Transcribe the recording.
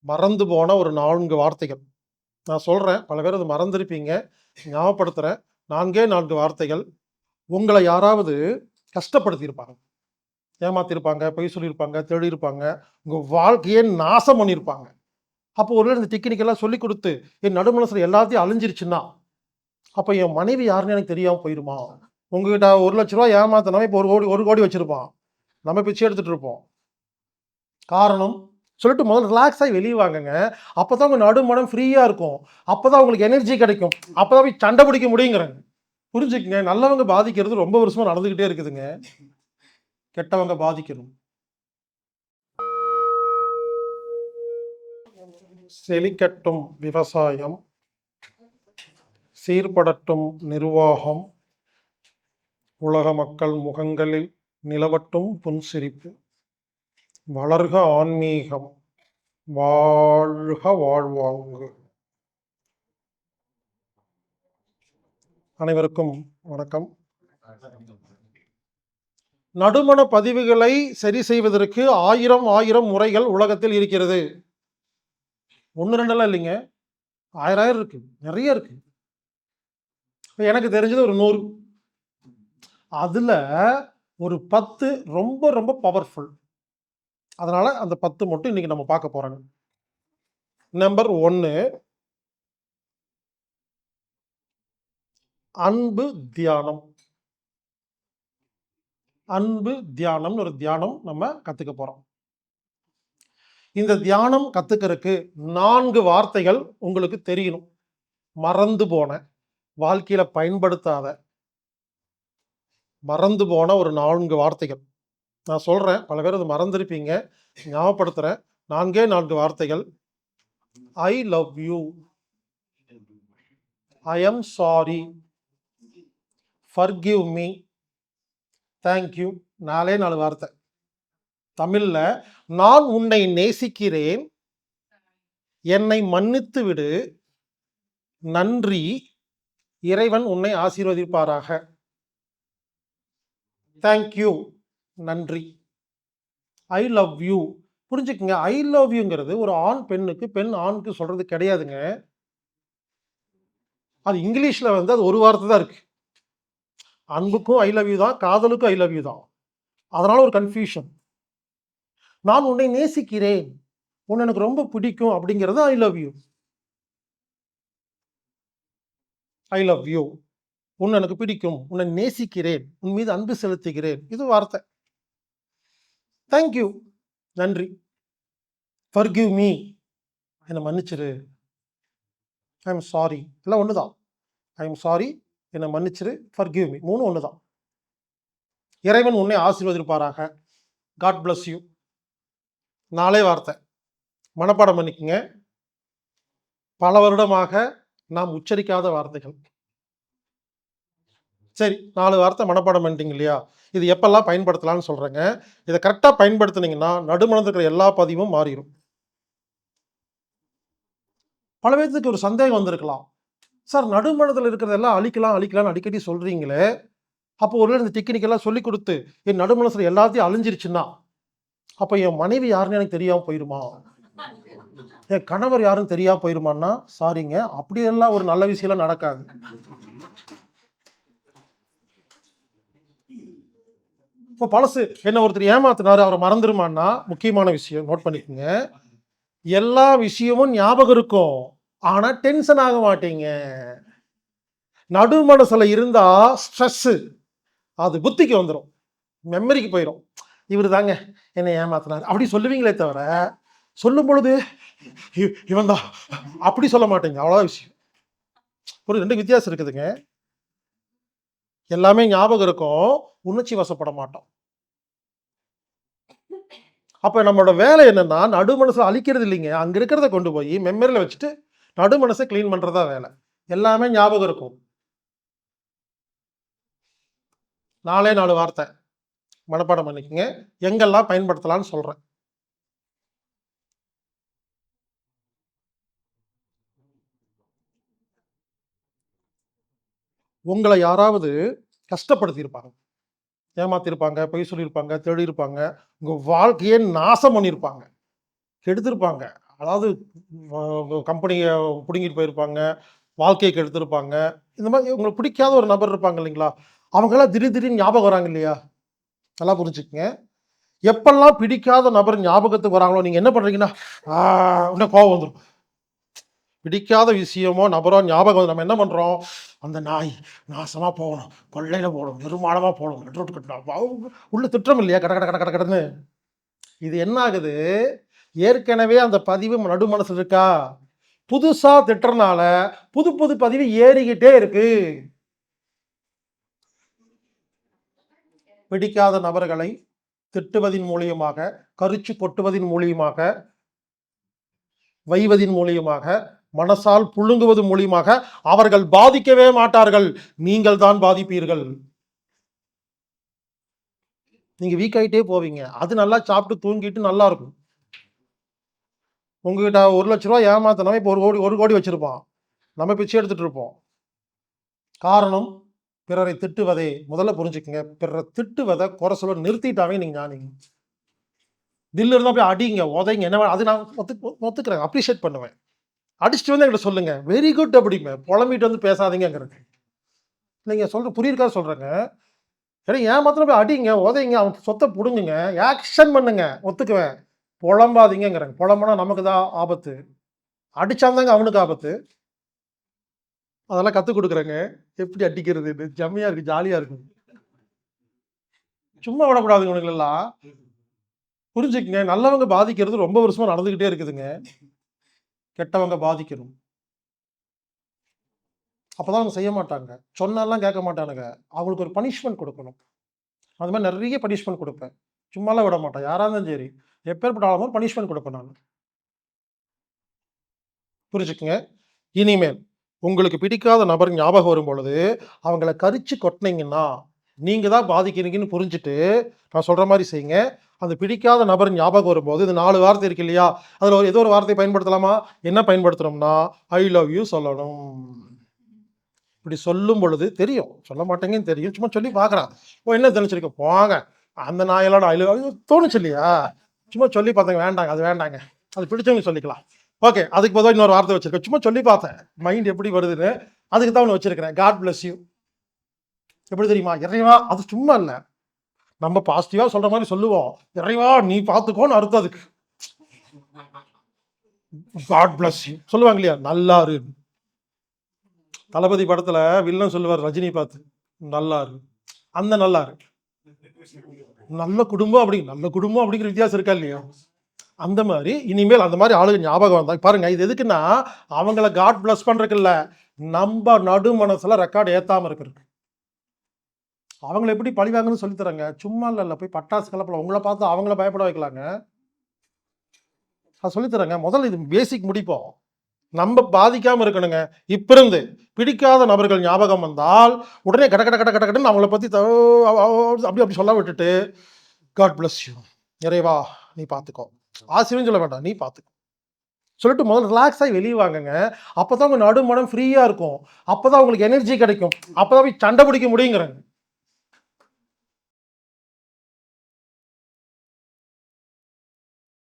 மறந்து போன ஒரு நான்கு வார்த்தைகள். நான் சொல்கிறேன் பல பேர் அது மறந்துருப்பீங்க. ஞாபகப்படுத்துகிறேன் நான்கே நான்கு வார்த்தைகள். உங்களை யாராவது கஷ்டப்படுத்தியிருப்பாங்க. ஏமாத்திருப்பாங்க பொய் சொல்லியிருப்பாங்க தேடியிருப்பாங்க. உங்கள் வாழ்க்கையே நாசம் பண்ணியிருப்பாங்க. அப்போ ஒரு இந்த டெக்னிக்கெல்லாம் சொல்லி கொடுத்து என் நடுமனசில் எல்லாத்தையும் அழிஞ்சிருச்சுன்னா அப்போ என் மனைவி யாருன்னு எனக்கு தெரியாமல் போயிருமா? உங்ககிட்ட ஒரு லட்ச ரூபா ஏமாத்தினாவே இப்போ ஒரு கோடி ஒரு கோடி வச்சுருப்பான். நம்ம பிச்சை எடுத்துகிட்டு இருப்போம். காரணம் சொல்லிட்டு முதல்ல ரிலாக்ஸ் ஆகி வெளியே வாங்குங்க. அப்போ தான் உங்கள் நடுமடம் ஃப்ரீயாக இருக்கும். அப்போ தான் உங்களுக்கு எனர்ஜி கிடைக்கும். அப்போ தான் போய் சண்டை பிடிக்க முடியுங்கிறாங்க. புரிஞ்சுக்கங்க. நல்லவங்க பாதிக்கிறது ரொம்ப வருஷமாக நடந்துக்கிட்டே இருக்குதுங்க. கெட்டவங்க பாதிக்கணும். செழிக்கட்டும் விவசாயம். சீர்படட்டும் நிர்வாகம். உலக மக்கள் முகங்களில் நிலவட்டும் புன்சிரிப்பு. வளர்க ஆன்மீகம் வாழ்க வாழ்வாங்கு. அனைவருக்கும் வணக்கம். நடுமண பதிவுகளை சரி செய்வதற்கு ஆயிரம் ஆயிரம் முறைகள் உலகத்தில் இருக்கிறது. ஒன்று ரெண்டெல்லாம் இல்லைங்க. ஆயிரம் ஆயிரம் இருக்கு. நிறைய இருக்கு. எனக்கு தெரிஞ்சது ஒரு நூறு. அதுல ஒரு பத்து ரொம்ப ரொம்ப பவர்ஃபுல் அதனால் அந்த பத்து மட்டும் இன்னைக்கு நம்ம பார்க்க போகிறோங்க நம்பர் ஒன்று அன்பு தியானம். அன்பு தியானம்னு ஒரு தியானம் நம்ம கற்றுக்க போகிறோம் இந்த தியானம் கற்றுக்கிறதுக்கு நான்கு வார்த்தைகள் உங்களுக்கு தெரியணும். மறந்து போன வாழ்க்கையில பயன்படுத்தாத மறந்து போன ஒரு நான்கு வார்த்தைகள். நான் சொல்கிறேன் பல பேர் அது மறந்துருப்பீங்க. ஞாபகப்படுத்துகிறேன் நான்கே நான்கு வார்த்தைகள். I love you I am sorry forgive me thank you நாலே நாலு வார்த்தை. தமிழில் நான் உன்னை நேசிக்கிறேன். என்னை மன்னித்து விடு நன்றி. இறைவன் உன்னை ஆசீர்வதிப்பாராக. தேங்க்யூ நன்றி. ஐ லவ் யூ புரிஞ்சுக்குங்க. ஐ லவ் யூங்கிறது ஒரு ஆண் பெண்ணுக்கு பெண் ஆணுக்கு சொல்கிறது கிடையாதுங்க. அது இங்கிலீஷில் வந்து அது ஒரு வார்த்தை தான் இருக்குது அன்புக்கும் ஐ லவ் யூ தான் காதலுக்கும் ஐ லவ் யூ தான். அதனால் ஒரு கன்ஃபியூஷன் நான் உன்னை நேசிக்கிறேன். உன்னை எனக்கு ரொம்ப பிடிக்கும் அப்படிங்கிறது I love you I love you உன்னை எனக்கு பிடிக்கும். உன்னை நேசிக்கிறேன். உன் மீது அன்பு செலுத்துகிறேன். இது வார்த்தை. தேங்க்யூ நன்றி. ஃபர்கிவ் மீ என்னை மன்னிச்சிரு. ஐ எம் சாரி எல்லாம் ஒன்று தான் ஐ எம் சாரி என்னை மன்னிச்சிரு. ஃபர்கிவ் மீ மூணு ஒன்று தான் இறைவன் உன்னை ஆசீர்வதிப்பாராக. காட் பிளஸ் யூ நாளே வார்த்தை. மனப்பாடம் பண்ணிக்கங்க. பல வருடமாக நாம் உச்சரிக்காத வார்த்தைகள். சரி நாலு வார்த்தை மனப்பாடம் பண்ணிட்டீங்க இல்லையா? இது எப்பெல்லாம் பயன்படுத்தலாம்னு சொல்கிறேங்க இதை கரெக்டாக பயன்படுத்துனீங்கன்னா நடுமணத்தில் இருக்கிற எல்லா பதிவும் மாறிடும் பல பேர்த்துக்கு ஒரு சந்தேகம் வந்திருக்கலாம். சார் நடுமணத்தில் இருக்கிறதெல்லாம் அழிக்கலாம் அழிக்கலாம்னு அடிக்கடி சொல்கிறீங்களே அப்போ ஒரு இந்த டெக்னிக்கெல்லாம் சொல்லி கொடுத்து என் நடுமனசில் எல்லாத்தையும் அழிஞ்சிருச்சுன்னா அப்போ என் மனைவி யாருன்னு எனக்கு தெரியாமல் போயிடுமா என் கணவர் யாருன்னு தெரியாமல் போயிருமான்னா சாரிங்க அப்படியெல்லாம் ஒரு நல்ல விஷயம்லாம் நடக்காது. இப்போ பழசு என்ன ஒருத்தர் ஏமாத்தினாரு அவரை மறந்துருமான்னா முக்கியமான விஷயம் நோட் பண்ணிக்கோங்க. எல்லா விஷயமும் ஞாபகம் இருக்கும். ஆனால் டென்ஷன் ஆக மாட்டீங்க. நடு மனசுல இருந்தா ஸ்ட்ரெஸ்ஸு அது புத்திக்கு வந்துடும் மெமரிக்கு போயிடும் இவர் தாங்க என்னை ஏமாத்தினார். அப்படி சொல்லுவீங்களே தவிர சொல்லும் பொழுது இவன் தான். அப்படி சொல்ல மாட்டேங்க. அவ்வளோதான் விஷயம். ஒரு ரெண்டு வித்தியாசம் இருக்குதுங்க. எல்லாமே ஞாபகம் இருக்கும். உணர்ச்சி வசப்பட மாட்டோம். அப்போ நம்மளோட வேலை என்னன்னா நடு மனசை அழிக்கிறது இல்லைங்க. அங்கே இருக்கிறத கொண்டு போய் மெமரியில் வச்சுட்டு நடு மனசை க்ளீன் பண்ணுறதா வேலை. எல்லாமே ஞாபகம் இருக்கும். நாலே நாலு வார்த்தை. மனப்பாடம் பண்ணிக்கோங்க. எங்கெல்லாம் பயன்படுத்தலாம்னு சொல்கிறேன் உங்களை யாராவது கஷ்டப்படுத்தியிருப்பாங்க. ஏமாத்திருப்பாங்க பொய் சொல்லியிருப்பாங்க தேடியிருப்பாங்க. உங்கள் வாழ்க்கையே நாசம் பண்ணியிருப்பாங்க. கெடுத்திருப்பாங்க. அதாவது கம்பெனியை பிடுங்கிட்டு போயிருப்பாங்க வாழ்க்கையை கெடுத்திருப்பாங்க. இந்த மாதிரி உங்களுக்கு பிடிக்காத ஒரு நபர் இருப்பாங்க இல்லைங்களா? அவங்களாம் திடீர் திடீர்னு ஞாபகம் வராங்க இல்லையா? நல்லா புரிஞ்சுக்கங்க. எப்பெல்லாம் பிடிக்காத நபர் ஞாபகத்துக்கு வராங்களோ நீங்கள் என்ன பண்ணுறீங்கன்னா இன்னும் கோவம் வந்துடும் பிடிக்காத விஷயமோ நபரோ ஞாபகம் நம்ம என்ன பண்ணுறோம் அந்த நாய் நாசமாக போகணும். கொள்ளையில் போகணும் நிர்மாணமாக போகணும் நெட்ரோட் கட்டணும். உள்ள திட்டம் இல்லையா? கட கட கட கட கடன்னு. இது என்ன ஆகுது? ஏற்கனவே அந்த பதிவு நடு மனசு இருக்கா? புதுசாக திட்டுறனால புது புது பதிவு ஏறிக்கிட்டே இருக்கு. பிடிக்காத நபர்களை திட்டுவதின் மூலியமாக கரிச்சு கொட்டுவதின் மூலியமாக வைவதின் மூலியமாக மனசால் புழுங்குவது மூலியமாக அவர்கள் பாதிக்கவே மாட்டார்கள். நீங்கள் தான் பாதிப்பீர்கள். நீங்க வீக் ஆகிட்டே போவீங்க. அது நல்லா சாப்பிட்டு தூங்கிட்டு நல்லா இருக்கும். உங்ககிட்ட ஒரு லட்ச ரூபா ஏமாத்தினவன் இப்போ ஒரு கோடி ஒரு கோடி வச்சிருப்பான் நம்ம பிச்சை எடுத்துட்டு இருப்போம். காரணம் பிறரை திட்டுவதை. முதல்ல புரிஞ்சுக்கங்க. பிறரை திட்டுவதை குறை சொல்ல நிறுத்திட்டாவே நீங்க ஞானிங்க தில்லு இருந்தால் போய் அடிங்க உதைங்க. என்ன அது நான் ஒத்து ஒத்துக்கிறேன். அப்ரிஷியேட் பண்ணுவேன். அடிச்சுட்டு வந்து எங்கிட்ட சொல்லுங்க. வெரி குட் அப்படிங்க புலம்பிட்டு வந்து பேசாதீங்கிறது நீங்க சொல்ற புரியிருக்கா சொல்றேங்க. ஏன்னா ஏன் மாத்திரம் போய் அடிங்க உதைங்க அவன் சொத்தை பிடுங்குங்க ஆக்ஷன் பண்ணுங்க ஒத்துக்குவேன். புலம்பாதீங்கிறேன் புலம்புனா நமக்கு தான் ஆபத்து. அடிச்சாந்தாங்க அவனுக்கு ஆபத்து. அதெல்லாம் கற்றுக் கொடுக்குறேங்க. எப்படி அடிக்கிறது ஜம்மியா இருக்கு ஜாலியா இருக்கு. சும்மா விடக்கூடாதுங்க உனங்களெல்லாம் புரிஞ்சுக்குங்க. நல்லவங்க பாதிக்கிறது ரொம்ப வருஷமா நடந்துகிட்டே இருக்குதுங்க. கெட்டவங்க பாதிக்கணும். அப்போதான் அவங்க செய்ய மாட்டாங்க. சொன்னாலாம் கேட்க மாட்டானுங்க. அவங்களுக்கு ஒரு பனிஷ்மெண்ட் கொடுக்கணும். அது மாதிரி நிறைய பனிஷ்மெண்ட் கொடுப்பேன். சும்மாலாம் விட மாட்டேன். யாராக இருந்தாலும் சரி. எப்பேற்பட்ட ஆளும் பனிஷ்மெண்ட் கொடுப்பேன் நான். புரிஞ்சுக்குங்க? இனிமேல் உங்களுக்கு பிடிக்காத நபர் ஞாபகம் வரும் பொழுது அவங்கள கரிச்சு கொட்டினீங்கன்னா நீங்கள் தான் பாதிக்கிறீங்கன்னு புரிஞ்சுட்டு நான் சொல்கிற மாதிரி செய்யுங்க. அந்த பிடிக்காத நபர் ஞாபகம் வரும்போது இது நாலு வார்த்தை இருக்கு இல்லையா? அதில் ஒரு ஏதோ ஒரு வார்த்தை பயன்படுத்தலாமா? என்ன பயன்படுத்தணும்னா ஐ லவ் யூ சொல்லணும். இப்படி சொல்லும் பொழுது தெரியும். சொல்ல மாட்டேங்கன்னு தெரியும். சும்மா சொல்லி பார்க்குறான் ஓ என்ன தெரிஞ்சிருக்க போங்க. அந்த நாயெல்லாம் ஐ லவ் தோணுச்சு இல்லையா? சும்மா சொல்லி பார்த்தேங்க வேண்டாங்க அது வேண்டாங்க. அது பிடிச்சவங்க சொல்லிக்கலாம். ஓகே அதுக்கு பதிலாக இன்னொரு வார்த்தை வச்சிருக்கேன். சும்மா சொல்லி பார்த்தேன். மைண்ட் எப்படி வருதுன்னு அதுக்கு தான் ஒன்று வச்சிருக்கிறேன். காட் பிளஸ் யூ எப்படி தெரியுமா? இறைவா அது சும்மா இல்லை. நம்ம பாசிட்டிவா சொல்ற மாதிரி சொல்லுவோம். இறைவா நீ பார்த்துக்கோன்னு அர்த்தம் அதுக்கு. காட் பிளஸ் சொல்லுவாங்க இல்லையா? நல்லா இரு தளபதி படத்துல வில்லன் சொல்லுவார் ரஜினி பார்த்து. நல்லா இரு அந்த நல்லா இரு நல்ல குடும்பம் அப்படி நல்ல குடும்பம் அப்படிங்கிற வித்தியாசம் இருக்கா இல்லையா? அந்த மாதிரி இனிமேல் அந்த மாதிரி ஆளுங்க ஞாபகம் வந்தா பாருங்க இது எதுக்குன்னா அவங்கள காட் பிளஸ் பண்றதுக்கு இல்ல நம்ம நடு மனசுல ரெக்கார்டு ஏத்தாம இருக்கிறது. அவங்கள எப்படி பழிவாங்கன்னு சொல்லி சொல்லித்தராங்க சும்மா இல்லை போய் பட்டாசு கலப்பலாம் உங்களை பார்த்து அவங்கள பயப்பட வைக்கலாங்க. நான் சொல்லித் தரேங்க முதல்ல இது பேசிக் முடிப்போம். நம்ம பாதிக்காமல் இருக்கணுங்க. இப்பிருந்து பிடிக்காத நபர்கள் ஞாபகம் வந்தால் உடனே கட கட கட கட கடன்னு அவங்கள பற்றி அப்படி அப்படி சொல்ல விட்டுட்டு காட் பிளஸ் யூ நிறைவா நீ பார்த்துக்கோ ஆசிரியர் சொல்ல வேண்டாம். நீ பார்த்துக்கோ சொல்லிட்டு முதல்ல ரிலாக்ஸ் ஆகி வெளியே வாங்குங்க. அப்போ தான் உங்கள் நடுமனம் ஃப்ரீயாக இருக்கும். அப்போ தான் உங்களுக்கு எனர்ஜி கிடைக்கும். அப்போ தான் போய் சண்டை பிடிக்க முடியுங்கிறாங்க.